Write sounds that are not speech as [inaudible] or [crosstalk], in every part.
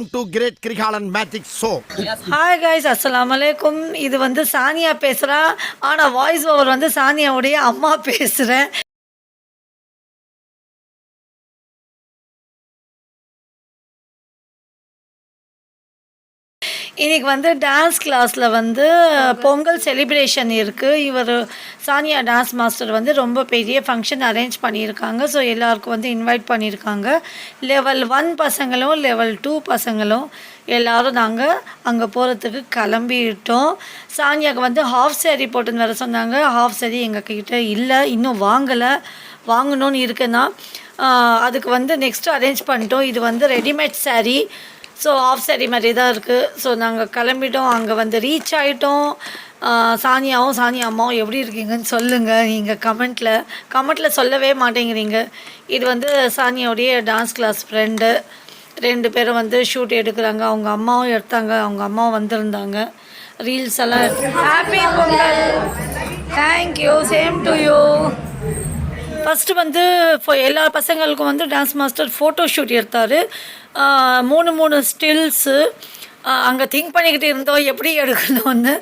Welcome to great Girikalan magic show hi guys அஸ்லாம் அலைக்கும் இது வந்து சானியா பேசுகிறா ஆனால் வாய்ஸ் ஓவர் வந்து சானியாவுடைய அம்மா பேசுகிறேன் இன்னைக்கு வந்து டான்ஸ் கிளாஸில் வந்து பொங்கல் செலிப்ரேஷன் இருக்குது இவர் சானியா டான்ஸ் மாஸ்டர் வந்து ரொம்ப பெரிய ஃபங்க்ஷன் அரேஞ்ச் பண்ணியிருக்காங்க. ஸோ எல்லாருக்கும் வந்து இன்வைட் பண்ணியிருக்காங்க. லெவல் ஒன் பசங்களும் லெவல் டூ பசங்களும் எல்லாரும் நாங்கள் அங்கே போகிறதுக்கு கிளம்பிட்டோம். சானியாவுக்கு வந்து ஹாஃப் saree போட்டுன்னு வர சொன்னாங்க. ஹாஃப் saree எங்கள் கிட்ட இல்லை இன்னும் வாங்கலை. வாங்கணும்னு இருக்குன்னா அதுக்கு வந்து நெக்ஸ்ட்டு அரேஞ்ச் பண்ணிட்டோம். இது வந்து readymade saree. So half saree மாதிரி தான் இருக்குது ஸோ நாங்கள் கிளம்பிட்டோம். அங்கே வந்து ரீச் ஆகிட்டோம் சானியாவும் சானியா அம்மாவும் எப்படி இருக்கீங்கன்னு சொல்லுங்கள் நீங்கள் கமெண்ட்டில் கமெண்ட்டில் சொல்லவே மாட்டேங்கிறீங்க. இது வந்து சானியாவுடைய டான்ஸ் கிளாஸ் ஃப்ரெண்டு ரெண்டு பேரும் வந்து ஷூட் எடுக்கிறாங்க. அவங்க அம்மாவும் எடுத்தாங்க. அவங்க அம்மாவும் வந்திருந்தாங்க. ரீல்ஸ் எல்லாம். Happy Pongal. Thank you same to you first வந்து எல்லா பசங்களுக்கும் வந்து டான்ஸ் மாஸ்டர் ஃபோட்டோ ஷூட் எடுத்தார். மூணு மூணு ஸ்டில்ஸு அங்கே திங்க் பண்ணிக்கிட்டு இருந்தோம். எப்படி எடுக்கணும்னு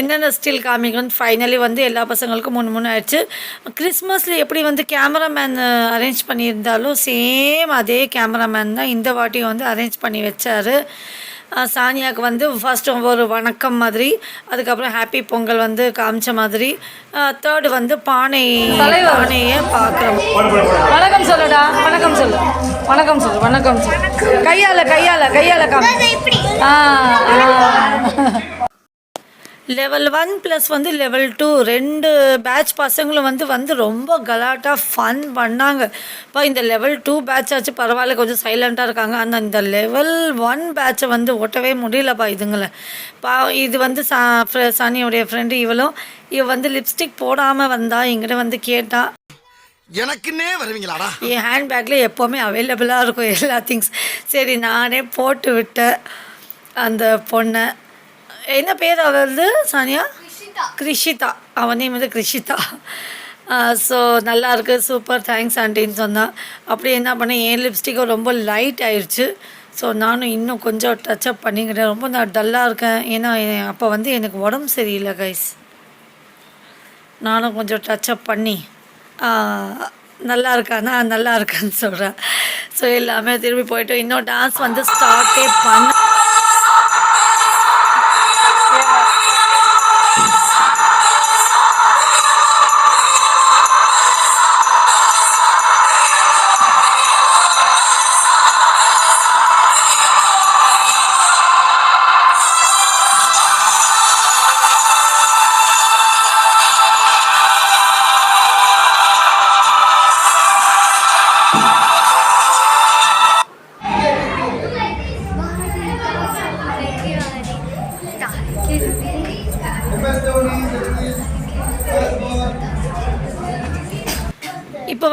என்னென்ன ஸ்டில் காமிக்கணும்னு ஃபைனலி வந்து எல்லா பசங்களுக்கும் மூணு மூணு ஆயிடுச்சு. கிறிஸ்மஸில் எப்படி வந்து கேமராமேன் அரேஞ்ச் பண்ணியிருந்தாலும் சேம் அதே கேமராமேன் தான் இந்த வாட்டியும் வந்து அரேஞ்ச் பண்ணி வச்சார். சானியாவுக்கு வந்து ஃபர்ஸ்ட் ஒரு வணக்கம் மாதிரி அதுக்கப்புறம் ஹாப்பி பொங்கல் வந்து காமிச்ச மாதிரி தேர்டு வந்து பானை பானையை பார்க்குறோம் வணக்கம் சொல்லுடா வணக்கம் சொல்லு. வணக்கம் சொல்லு வணக்கம் சொல்லு. கையால் கையால் கையால் காமி ஆ. லெவல் ஒன் ப்ளஸ் வந்து லெவல் டூ ரெண்டு பேட்ச் பசங்களும் வந்து வந்து ரொம்ப கலாட்டாக ஃபன் பண்ணாங்க. இப்போ இந்த லெவல் டூ பேட்ச் ஆச்சு பரவாயில்ல கொஞ்சம் சைலண்ட்டாக இருக்காங்க. ஆனால் இந்த லெவல் ஒன் பேட்சை வந்து ஓட்டவே முடியலப்பா இதுங்களை. பா இது வந்து சா சானியோடைய ஃப்ரெண்டு இவளும் இவ வந்து லிப்ஸ்டிக் போடாமல் வந்தா என்கிட்ட வந்து கேட்டா எனக்குன்னே வருவீங்களாடா? என் ஹேண்ட்பேக்கில் எப்போவுமே அவைலபிளாக இருக்கும் எல்லா திங்ஸ் சரி நானே போட்டு விட்டேன் அந்த பொண்ணை. என்ன பேர் அவளது சானியா? கிருஷிதா. அவன் நேம் வந்து கிருஷிதா. ஸோ நல்லா இருக்கு சூப்பர் தேங்க்ஸ் ஆண்டின்னு சொன்னான் அப்படி என்ன பண்ணேன் என் லிப்ஸ்டிக்கும் ரொம்ப லைட் ஆயிடுச்சு ஸோ நானும் இன்னும் கொஞ்சம் டச்சப் பண்ணிக்கிட்டேன். ரொம்ப நான் டல்லாக இருக்கேன். ஏன்னா அப்போ வந்து எனக்கு உடம்பு சரியில்லை கைஸ் நானும் கொஞ்சம் டச்சப் பண்ணி நல்லா இருக்கானா நல்லா இருக்கான்னு சொல்கிறேன் ஸோ எல்லாமே திரும்பி போயிட்டு இன்னும் டான்ஸ் வந்து ஸ்டார்ட்டே பண்ண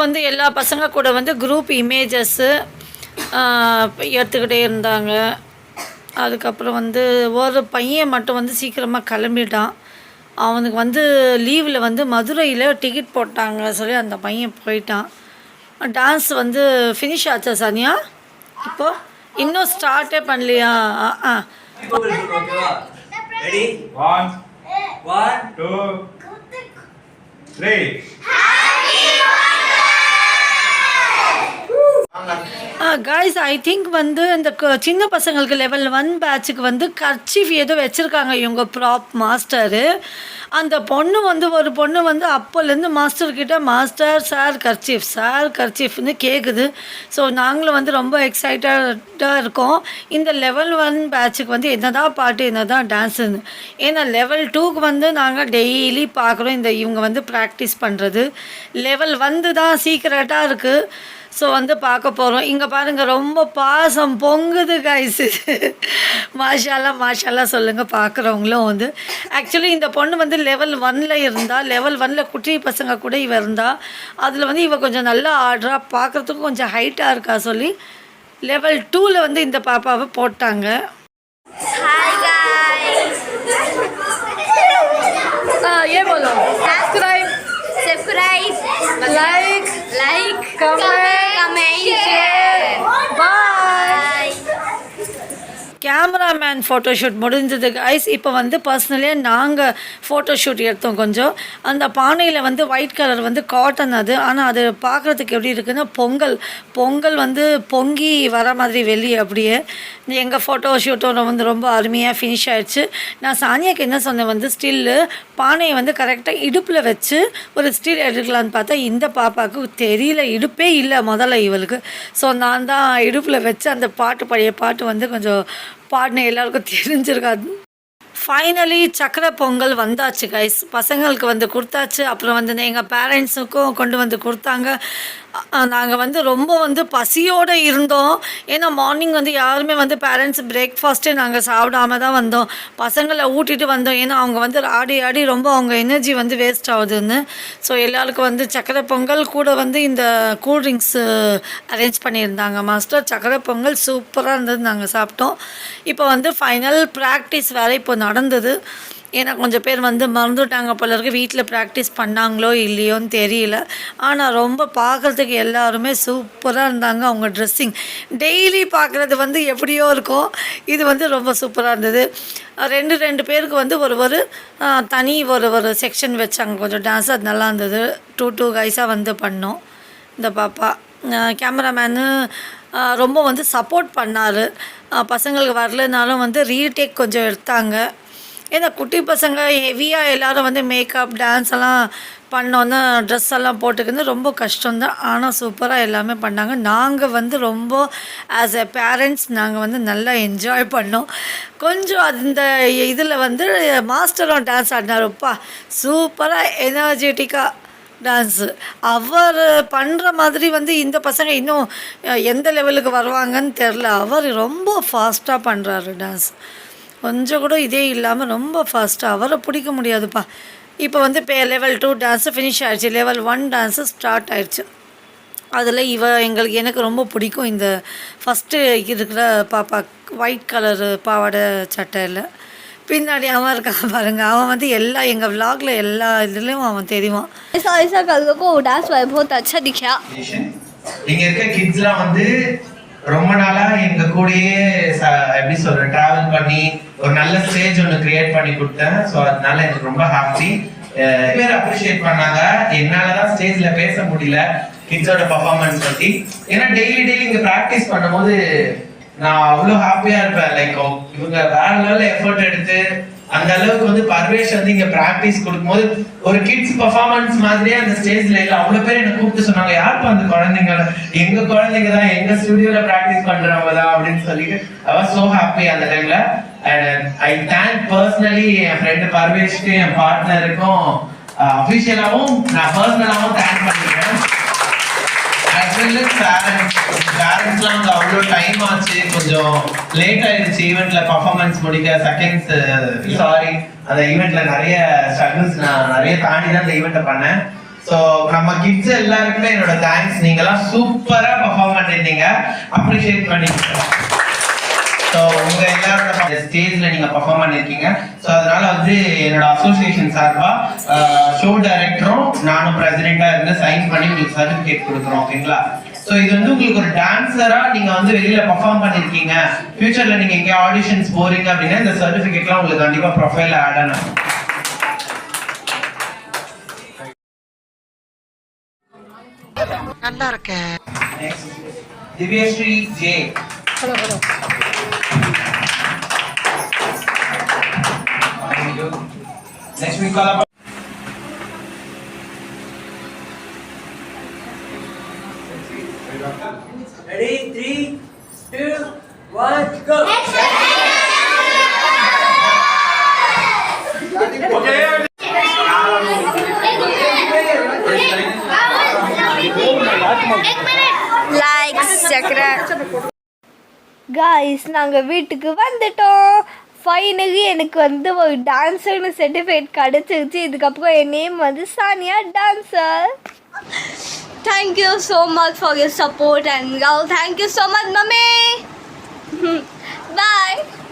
வந்து எல்லா பசங்க கூட வந்து குரூப் இமேஜஸ்ஸு எடுத்துக்கிட்டே இருந்தாங்க. அதுக்கப்புறம் வந்து ஒரு பையன் மட்டும் வந்து சீக்கிரமாக கிளம்பிட்டான். அவனுக்கு வந்து லீவில் வந்து மதுரையில் டிக்கெட் போட்டாங்க சொல்லி அந்த பையன் போயிட்டான். டான்ஸ் வந்து ஃபினிஷ் ஆச்சா சானியா? இப்போது இன்னும் ஸ்டார்ட்டே பண்ணலையா? ஆ ஆ. Ready? கைஸ் ஐ திங்க் வந்து இந்த க- சின்ன பசங்களுக்கு லெவல் ஒன் பேட்சுக்கு வந்து கர்ச்சீஃப் ஏதோ வச்சுருக்காங்க இவங்க ப்ராப் மாஸ்டரு அந்த பொண்ணு வந்து ஒரு பொண்ணு வந்து அப்போலேருந்து மாஸ்டர்கிட்ட மாஸ்டர் சார் கர்ச்சீஃப் சார் கர்ச்சீஃப்னு கேட்குது ஸோ நாங்களும் வந்து ரொம்ப எக்ஸைட்டடாக இருக்கோம். இந்த லெவல் ஒன் பேட்சுக்கு வந்து என்ன தான் பாட்டு என்னதான் டான்ஸுன்னு ஏன்னா லெவல் டூக்கு வந்து நாங்கள் டெய்லி பார்க்குறோம் இந்த இவங்க வந்து ப்ராக்டிஸ் பண்ணுறது லெவல் வந்து தான் சீக்கிரட்டாக இருக்குது ஸோ வந்து பார்க்க போகிறோம் இங்கே பாருங்கள் ரொம்ப பாசம் பொங்குது கைஸ் மாஷாலா மாஷாலா சொல்லுங்கள் பார்க்குறவங்களும் வந்து. ஆக்சுவலி இந்த பொண்ணு வந்து லெவல் ஒன்ல இருந்தால் லெவல் ஒன்ல குட்டி பசங்க கூட இவ இருந்தால் அதில் வந்து இவ கொஞ்சம் நல்லா ஆடுறா பார்க்குறதுக்கும் கொஞ்சம் ஹைட்டாக இருக்கா சொல்லி லெவல் டூவில் வந்து இந்த பாப்பாவை போட்டாங்க. ஃபோட்டோ ஃபோட்டோஷூட் முடிஞ்சது ஐஸ் இப்போ வந்து பர்சனலியாக நாங்கள் ஃபோட்டோஷூட் எடுத்தோம் கொஞ்சம். அந்த பானையில் வந்து ஒயிட் கலர் வந்து காட்டன் அது. ஆனால் அது பார்க்குறதுக்கு எப்படி இருக்குன்னா பொங்கல். பொங்கல் வந்து பொங்கி வர மாதிரி வெளியே அப்படியே. எங்கள் ஃபோட்டோ ஷூட்டும் வந்து ரொம்ப அருமையாக ஃபினிஷ் ஆகிடுச்சு நான் சானியாக்கு என்ன சொன்னேன் வந்து ஸ்டில்லு பானையை வந்து கரெக்டாக இடுப்பில் வச்சு ஒரு ஸ்டில் எடுக்கலான்னு பார்த்தா இந்த பாப்பாவுக்கு தெரியல இடுப்பே இல்லை முதல்ல இவளுக்கு. ஸோ நான் தான் இடுப்பில் வச்சு அந்த பாட்டு பழைய பாட்டு வந்து கொஞ்சம் பாடின எல்லாருக்கும் தெரிஞ்சிருக்காது. ஃபைனலி சக்கரை பொங்கல் வந்தாச்சு கைஸ் பசங்களுக்கு வந்து கொடுத்தாச்சு. அப்புறம் வந்து எங்கள் பேரண்ட்ஸுக்கும் கொண்டு வந்து கொடுத்தாங்க. நாங்கள் வந்து ரொம்ப வந்து பசியோடு இருந்தோம். ஏன்னா மார்னிங் வந்து யாருமே வந்து பேரண்ட்ஸ் பிரேக்ஃபாஸ்ட்டே நாங்கள் சாப்பிடாம தான் வந்தோம். பசங்களை ஊட்டிட்டு வந்தோம். ஏன்னா அவங்க வந்து ஆடி ஆடி ரொம்ப அவங்க எனர்ஜி வந்து வேஸ்ட் ஆகுதுன்னு. ஸோ எல்லாருக்கும் வந்து சக்கரை பொங்கல் கூட வந்து இந்த கூல்ட்ரிங்க்ஸு அரேஞ்ச் பண்ணியிருந்தாங்க. மாஸ்டர் சக்கரை பொங்கல் சூப்பராக இருந்தது நாங்கள் சாப்பிட்டோம். இப்போ வந்து ஃபைனல் ப்ராக்டிஸ் வேறு இப்போ நடந்தது. ஏன்னா கொஞ்சம் பேர் வந்து மறந்துட்டாங்க போல இருக்கு. வீட்டில் ப்ராக்டிஸ் பண்ணாங்களோ இல்லையோன்னு தெரியல. ஆனால் ரொம்ப பார்க்குறதுக்கு எல்லாருமே சூப்பராக இருந்தாங்க அவங்க ட்ரெஸ்ஸிங் டெய்லி பார்க்குறது வந்து எப்படியோ இருக்கும். இது வந்து ரொம்ப சூப்பராக இருந்தது. ரெண்டு ரெண்டு பேருக்கு வந்து ஒரு ஒரு தனி ஒரு ஒரு செக்ஷன் வச்சாங்க. கொஞ்சம் டான்ஸ் அது நல்லா இருந்தது. டூ டூ கைஸாக வந்து பண்ணோம். இந்த பாப்பா. கேமராமேனு ரொம்ப வந்து சப்போர்ட் பண்ணார். பசங்களுக்கு வரலனாலும் வந்து ரீடேக் கொஞ்சம் எடுத்தாங்க. ஏன்னா குட்டி பசங்க ஹெவியாக எல்லாரும் வந்து மேக்கப் டான்ஸ் எல்லாம் பண்ணோன்னா ட்ரெஸ் எல்லாம் போட்டுக்கிறது ரொம்ப கஷ்டம்தான். ஆனால் சூப்பராக எல்லாமே பண்ணாங்க. நாங்கள் வந்து ரொம்ப ஆஸ் எ பேரண்ட்ஸ் நாங்கள் வந்து நல்லா என்ஜாய் பண்ணோம். கொஞ்சம் அந்த இதில் வந்து மாஸ்டரும் டான்ஸ் ஆடினாருப்பா சூப்பராக எனர்ஜெட்டிக்காக டான்ஸு அவர் பண்ணுற மாதிரி வந்து இந்த பசங்க இன்னும் எந்த லெவலுக்கு வருவாங்கன்னு தெரில அவர் ரொம்ப ஃபாஸ்ட்டாக பண்ணுறாரு டான்ஸ் கொஞ்சம் கூட இதே இல்லாமல் ரொம்ப ஃபாஸ்ட்டாக அவரை பிடிக்க முடியாதுப்பா. இப்போ வந்து இப்போ லெவல் டூ டான்ஸு ஃபினிஷ் ஆகிடுச்சு லெவல் ஒன் டான்ஸு ஸ்டார்ட் ஆகிடுச்சு அதில் இவ எங்களுக்கு எனக்கு ரொம்ப பிடிக்கும். இந்த ஃபஸ்ட்டு இருக்கிற பாப்பா ஒயிட் கலரு பாவாடை சட்டையில் பின்னாடி அவன் இருக்கான் பாருங்க. அவன் வந்து எல்லா எங்கள் விலாகில் எல்லா இதுலேயும் அவன் தெரியுவான் ஐசா ஐசா டான்ஸ் பாய் போத் அச்சா இங்கே இருக்க கிட்ஸ்லாம் வந்து ரொம்ப நாளா எங்க கூடயே எப்படி சொல்ற டிராவல் பண்ணி ஒரு நல்ல ஸ்டேஜ் ஒன்னு கிரியேட் பண்ணி கொடுத்தேன். சோ அதனால எனக்கு ரொம்ப ஹாப்பி பேர் அப்ரிஷியேட் பண்ணாங்க. என்னாலதான் ஸ்டேஜ்ல பேச முடியல கிட்ஸோட பர்ஃபார்மன்ஸ் பத்தி. ஏன்னா டெய்லி டெய்லி இங்க ப்ராக்டிஸ் பண்ணும்போது நான் அவ்வளவு ஹாப்பியா இருப்பேன். லைக் இவங்க வேற லெவல்ல எஃபர்ட் எடுத்து அந்த அளவுக்கு வந்து பர்வேஷ் வந்து இங்க பிராக்டிஸ் கொடுக்கும்போது ஒரு கிட்ஸ் பர்ஃபார்மன்ஸ் மாதிரியே அந்த ஸ்டேஜ்ல இல்ல அவ்வளவு பேர் என்ன கூப்பிட்டு சொன்னாங்க யாருப்பா அந்த குழந்தைங்க எங்க குழந்தைங்க தான் எங்க ஸ்டுடியோல பிராக்டிஸ் பண்றவங்க தான்? அப்படின்னு சொல்லிட்டு ஐ சோ ஹாப்பி அந்த டைம்ல அண்ட் ஐ தேங்க் பர்சனலி என் ஃப்ரெண்டு பர்வேஷ்க்கு என் பார்ட்னருக்கும் அஃபிஷியலாகவும் uh, நான் பர்சனலாவும் தேங்க் பண்ணிக்கிறேன் ஆக்சுவலி பேரண்ட்ஸ் பேரண்ட்ஸ்லாம் வந்து அவ்வளோ டைம் ஆச்சு. கொஞ்சம் லேட் ஆயிடுச்சு ஈவெண்ட்ல பர்ஃபார்மன்ஸ் முடிக்க. செகண்ட்ஸ் சாரி uh, அந்த ஈவெண்ட்ல நிறைய ஸ்ட்ரகிள்ஸ் நான் நிறைய தாண்டி தான் அந்த ஈவெண்ட்டை பண்ணேன். ஸோ நம்ம கிட்ஸ் எல்லாருக்குமே என்னோட தேங்க்ஸ் நீங்களாம் சூப்பராக பர்ஃபார்ம் பண்ணிருந்தீங்க அப்ரிஷியேட் பண்ணிக்கிறேன் ஸோ உங்க எல்லாரோட ஸ்டேஜ்ல நீங்க பர்ஃபார்ம் பண்ணிருக்கீங்க ஸோ அதனால வந்து என்னோட அசோசியேஷன் சார்பா uh, ஷோ டைரக்டரும் நானும் பிரசிடென்டா இருந்து சைன் பண்ணி உங்களுக்கு சர்டிபிகேட் கொடுக்குறோம் ஓகேங்களா ஸோ இது வந்து உங்களுக்கு ஒரு டான்சரா நீங்க வந்து வெளியில பர்ஃபார்ம் பண்ணிருக்கீங்க. ஃபியூச்சர்ல நீங்க எங்க ஆடிஷன்ஸ் போறீங்க அப்படின்னா இந்த சர்டிபிகேட்லாம் உங்களுக்கு கண்டிப்பா ப்ரொஃபைல்ல ஆட் ஆகும் நல்லா இருக்கேன். Next, Divyashree J Next we call up Ready? Three, two, one, go! Like சக்கரை காய்ஸ் நாங்கள் வீட்டுக்கு வந்துட்டோம். ஃபைனலி எனக்கு வந்து ஒரு டான்ஸர்னு சர்டிஃபிகேட் கிடச்சிருச்சு. இதுக்கப்புறம் என் நேம் வந்து Sania dancer Thank you so much for your support and love. Thank you so much, mommy. [laughs] Bye.